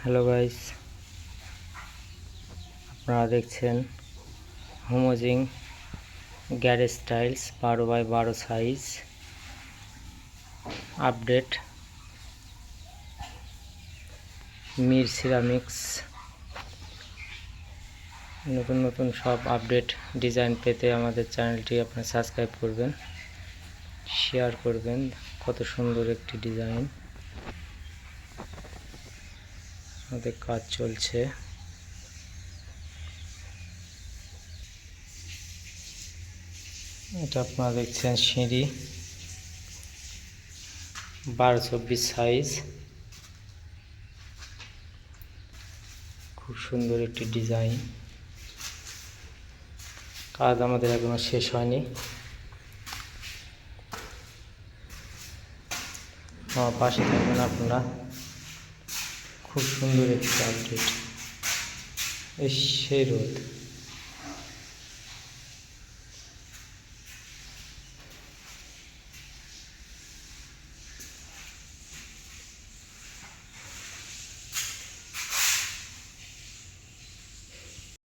Hello guys আপনারা দেখছেন হোমোজিং গ্যারেজ স্টাইলস বারো বাই বারো সাইজ আপডেট মির সিরামিক্স নতুন নতুন সব আপডেট ডিজাইন পেতে আমাদের চ্যানেলটি আপনারা সাবস্ক্রাইব করবেন শেয়ার করবেন। কত সুন্দর একটি ডিজাইন আমাদের কাজ চলছে। এটা আপনারা দেখছেন সিঁড়ি। বারো চব্বিশ সাইজ খুব সুন্দর একটি ডিজাইন কাজ আমাদের এখনও শেষ হয়নি। আমার পাশে থাকবেন আপনারা। খুব সুন্দর একটি আপডেট এই সেই রোদ।